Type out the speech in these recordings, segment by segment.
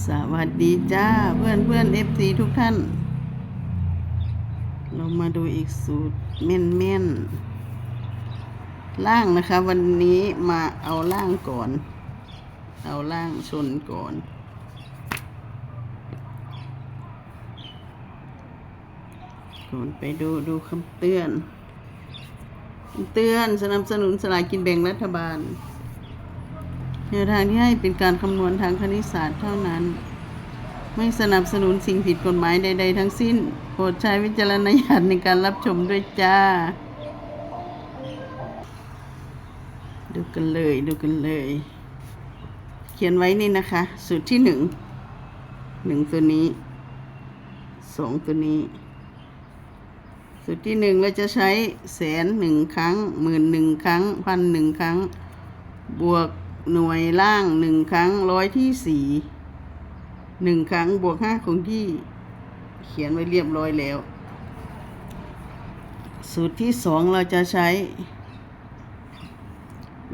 สวัสดีจ้าเพื่อนเพื่อนเอฟซีทุกท่าน เรามาดูอีกสูตรเม่นเม่นล่างนะคะ วันนี้มาเอาล่างก่อน เอาล่างชนก่อน ก่อนไปดูดูคำเตือน เตือนสนับสนุนสลากินแบ่งรัฐบาล แนวทางที่ให้เป็นการคำนวณทางคณิตศาสตร์เท่านั้น ไม่สนับสนุนสิ่งผิดกฎหมายใด ๆ ทั้งสิ้น โปรดใช้วิจารณญาณในการรับชมด้วยจ้า ดูกันเลยดูกันเลย เขียนไว้นี่นะคะ สูตรที่หนึ่งหนึ่งตัวนี้สองตัวนี้ สูตรที่หนึ่งเราจะใช้แสนหนึ่งครั้งหมื่นหนึ่งครั้งพันหนึ่งครั้ง บวก หน่วยล่างหนึ่งครั้งร้อยที่สี่หนึ่งครั้งบวกห้าคงที่ เขียนไว้เรียบร้อยแล้ว สูตรที่สองเราจะใช้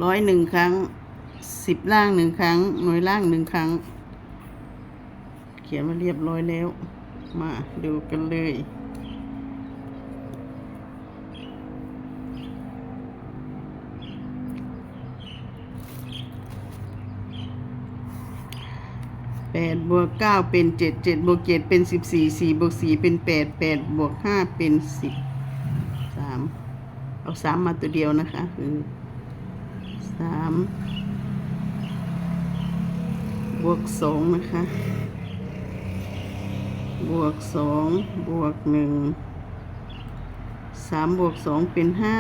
ร้อยหนึ่งครั้งสิบล่างหนึ่งครั้ง หน่วยล่างหนึ่งครั้ง เขียนมาเรียบร้อยแล้ว มาดูกันเลย บวกเก้าเป็นเจ็ดเจ็ดบวกเจ็ดเป็นสิบสี่สี่บวกสี่เป็นแปดแปดบวกห้าเป็นสิบสามเอาสามมาตัวเดียวนะคะคือสามบวกสองนะคะ บวกสองบวกหนึ่งสามบวกสองเป็นห้า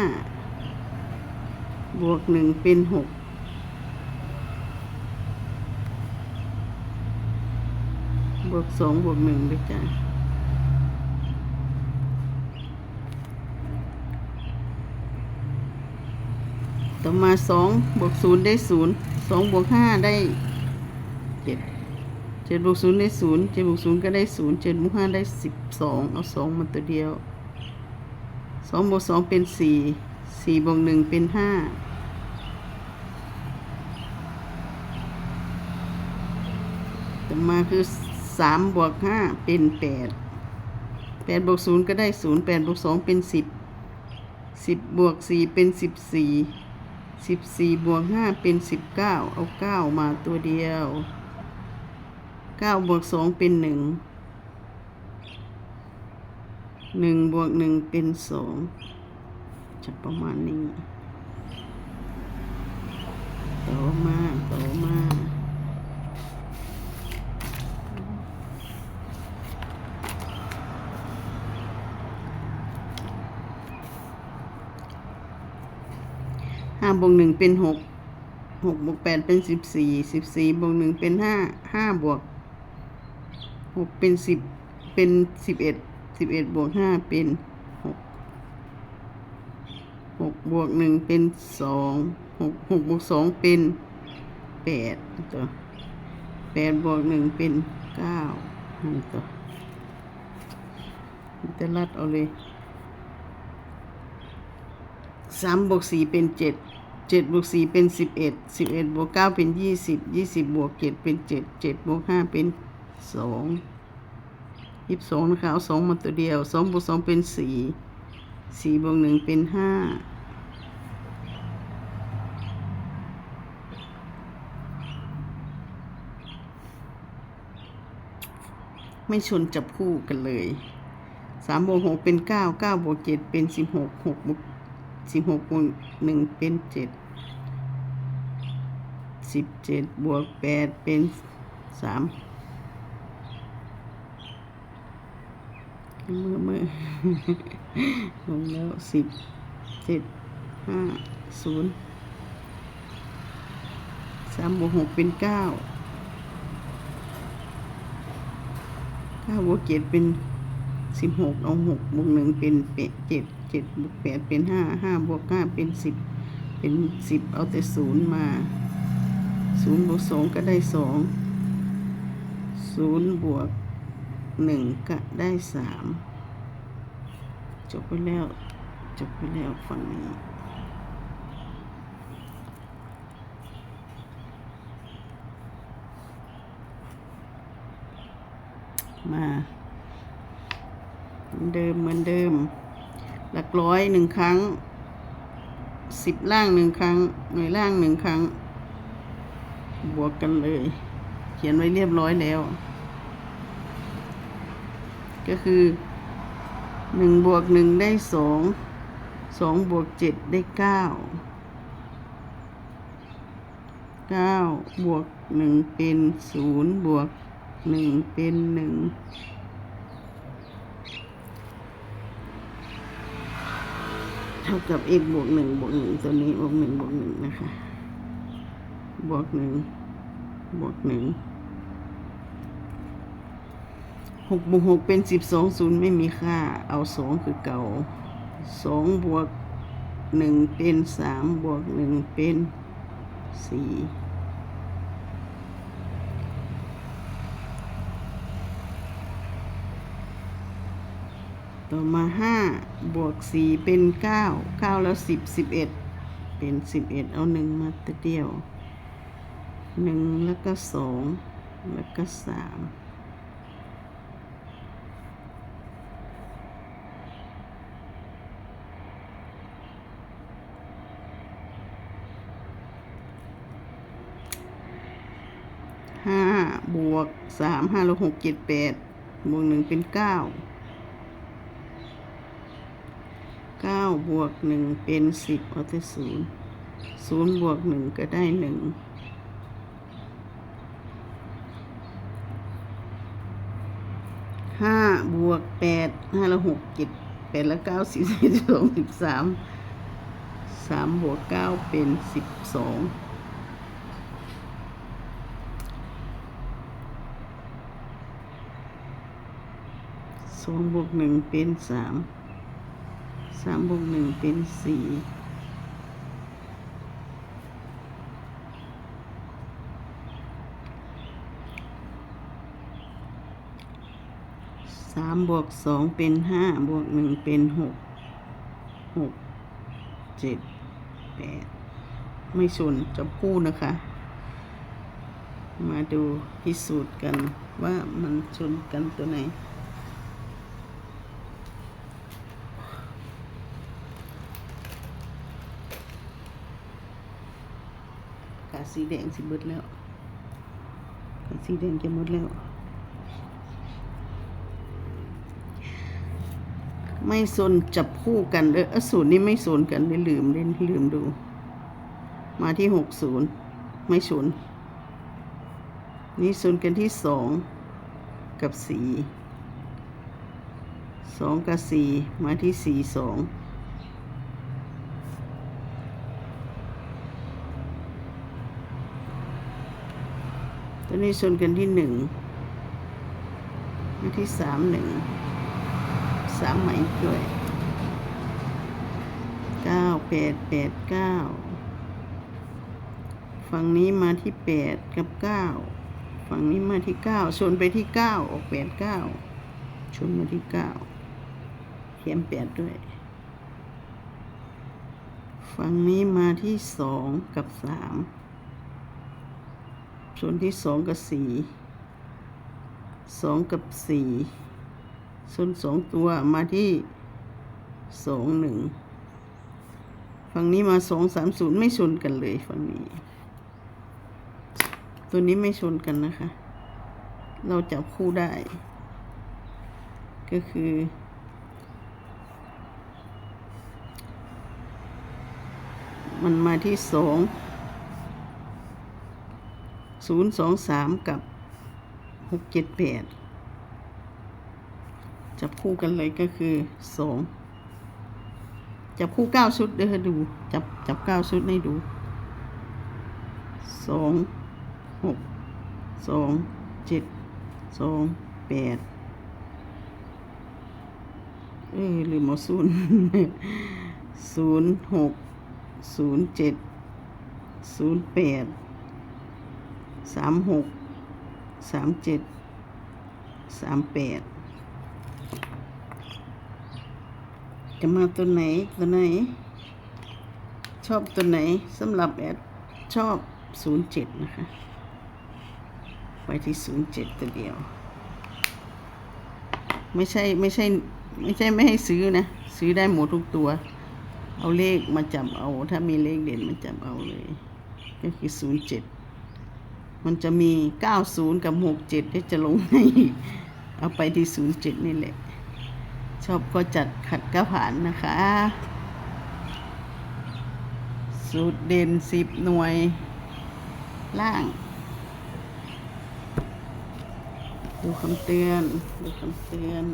บวกหนึ่งเป็นหก บวกสองบวกหนึ่งด้วยจ้ะต่อมาสองบวกศูนย์ได้ศูนย์สองบวกห้าได้เจ็ดเจ็ดบวกศูนย์ได้ศูนย์เจ็ดบวกศูนย์ก็ได้ศูนย์เจ็ดบวกห้าได้สิบสองเอาสองมาตัวเดียวสองบวกสองเป็นสี่สี่บวกหนึ่งเป็นห้าต่อมาคือ สามบวกห้าเป็นแปดแปดบวกศูนย์ก็ได้ศูนย์แปดบวกสองเป็นสิบสิบบวกสี่เป็นสิบสี่สิบสี่บวกห้าเป็นสิบเก้าเอาเก้ามาตัวเดียวเก้าบวกสองเป็นหนึ่งหนึ่งบวกหนึ่งเป็นสองจะประมาณนี้ ต่อมา ต่อมา ห้าบวกหนึ่งเป็นหกหกบวกแปดเป็นสิบสี่สิบสี่บวกหนึ่งเป็นห้าห้าบวกหกเป็นสิบเป็นสิบเอ็ดสิบเอ็ดบวกห้าเป็นหกหกบวกหนึ่งเป็นสองหกหกบวกสองเป็นแปดตัวแปดบวกหนึ่งเป็นเก้านั่นตัวจะรัดเอาเลยสามบวกสี่เป็นเจ็ด เจ็ดบวกสี่เป็นสิบเอ็ดสิบเอ็ดบวกเก้าเป็นยี่สิบยี่สิบบวกเจ็ดเป็นเจ็ดเจ็ดบวกห้าเป็นสองยี่สิบสองนะคะเอาสองมาตัวเดียวสองบวกสองเป็นสี่สี่บวกหนึ่งเป็นห้าไม่ชนจับคู่กันเลยสามบวกหกเป็นเก้าเก้าบวกเจ็ดเป็นสิบหกหกบวก สิบหกบวกหนึ่งเป็นเจ็ดสิบเจ็ดบวกแปดเป็นสามเมื่อเมื่อลงแล้วสิบเจ็ดห้าศูนย์สามบวกหกเป็นเก้าเก้าบวกเจ็ดเป็นสิบหกเอาหกบวกหนึ่งเป็นเจ็ด เจ็ดบวกแปดเป็นห้าห้าบวกห้าเป็นสิบเป็นสิบเอาแต่ศูนย์มาศูนย์บวกสองก็ได้สองศูนย์บวกหนึ่งก็ได้สามจบไปแล้ว จบไปแล้วฝั่งนี้มาเหมือนเดิมเหมือนเดิม หลักร้อยหนึ่งครั้งสิบล่างหนึ่งครั้ง หน่วยล่างหนึ่งครั้ง บวกกันเลย เขียนไว้เรียบร้อยแล้ว ก็คือหนึ่งบวกหนึ่งได้สองสองบวกเจ็ดได้เก้าเก้าบวกหนึ่งเป็นศูนย์บวกหนึ่งเป็นหนึ่ง ท่ากับ x บวกหนึ่งบวกหนึ่งตัวนี้บวกหนึ่งบวกหนึ่งนะคะ บวกหนึ่งบวกหนึ่งหกบวกหกเป็นสิบสองศูนย์ไม่มีค่า เอาสองคือเก่าสองบวกหนึ่งเป็นสามบวกหนึ่งเป็นสี่ ต่อมาห้าบวกสี่เป็นเก้าเก้าแล้วสิบสิบเอ็ดเป็นสิบเอ็ดเอาหนึ่งมาตัวเดียวหนึ่งแล้วก็สองแล้วก็สามห้าบวกสามห้าแลบหกเจ็ดแปดบวกหนึ่งเป็นเก้า เก้าบวกหนึ่งเป็นสิบเอาแต่ศูนย์ศูนย์บวกหนึ่งก็ได้หนึ่งห้าบวกแปดห้าล้วหกเจ็ดแปดล้วเก้าสิบสิบสองสิบสามสามบวกเก้าเป็นสิบสองสองบวกหนึ่งเป็นสามามบวกหนึ่งเป็นสี่สามบวกสองเป็นห้าบวกหนึ่งเป็นหกหกเจ็ดแปดไม่ชนจับคู่นะคะ มาดูพิสูจน์กันว่ามันชนกันตัวไหน สีแดงสิเบิดแล้วสีแดงจะหมดแล้ว ไม่สนจับคู่กันเออสูตรนี้ไม่สนกันเลยลืมเล่นลืมดู มาที่หกศูนย์ไม่สนนี่สนกันที่สองกับสี่สองกับสี่มาที่สี่สอง ตัวนี้ชนกันที่หนึ่งที่สามหนึ่งสามไหมด้วยเก้าแปดแปดเก้าฝั่งนี้มาที่แปดกับเก้าฝั่งนี้มาที่เก้าชนไปที่เก้าออกแปดเก้าชนมาที่เก้าเขียนแปดด้วย ฝั่งนี้มาที่สองกับสาม ส่วนที่สองกับสี่สองกับสี่ส่วนสองตัวมาที่สองหนึ่งฝั่งนี้มาสองสามศูนย์ไม่ชนกันเลยฝั่งนี้ ตัวนี้ไม่ชนกันนะคะ เราจับคู่ได้ ก็คือมันมาที่สอง ศูนย์สองสามกับหกเจ็ดแปดจับคู่กันเลยก็คือสองจับคู่เก้าชุดเด้อดู จับจับเก้าชุดให้ดูสองหกสองเจ็ดสองแปดเออลืมเอาศูนย์ศูนย์หกศูนย์เจ็ดศูนย์แปด สามหกสามเจ็ดสามแปดจะมาตัวไหนตัวไหน ชอบตัวไหนสำหรับแอดชอบศูนย์เจ็ดนะคะ ไปที่ศูนย์เจ็ดตัวเดียว ไม่ใช่ไม่ใช่ไม่ใช่ไม่ให้ซื้อนะ ซื้อได้หมดทุกตัว เอาเลขมาจับเอา ถ้ามีเลขเด่นมาจับเอาเลย ก็คือศูนย์เจ็ด มันจะมีเก้าศูนย์กับหกเจ็ดที่จะลงให้เอาไปที่ศูนย์เจ็ดนี่แหละ ชอบก็จัดขัดก็ผ่านนะคะ สูตรเด่นสิบหน่วย ล่าง ดูคำเตือน ดูคำเตือน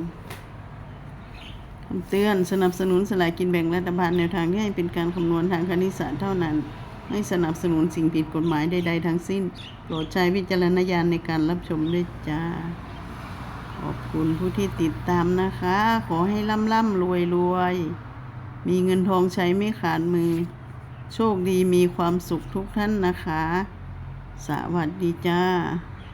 คำเตือนสนับสนุนสลากกินแบ่งรัฐบาลแนวทางที่ให้เป็นการคำนวณทางคณิตศาสตร์เท่านั้น ไม่สนับสนุนสิ่งผิดกฎหมายใดๆทั้งสิ้น โปรดใช้วิจารณญาณในการรับชมด้วยจ้า ขอบคุณผู้ที่ติดตามนะคะ ขอให้ร่ำร่ำรวยรวย มีเงินทองใช้ไม่ขาดมือ โชคดีมีความสุขทุกท่านนะคะ สวัสดีจ้า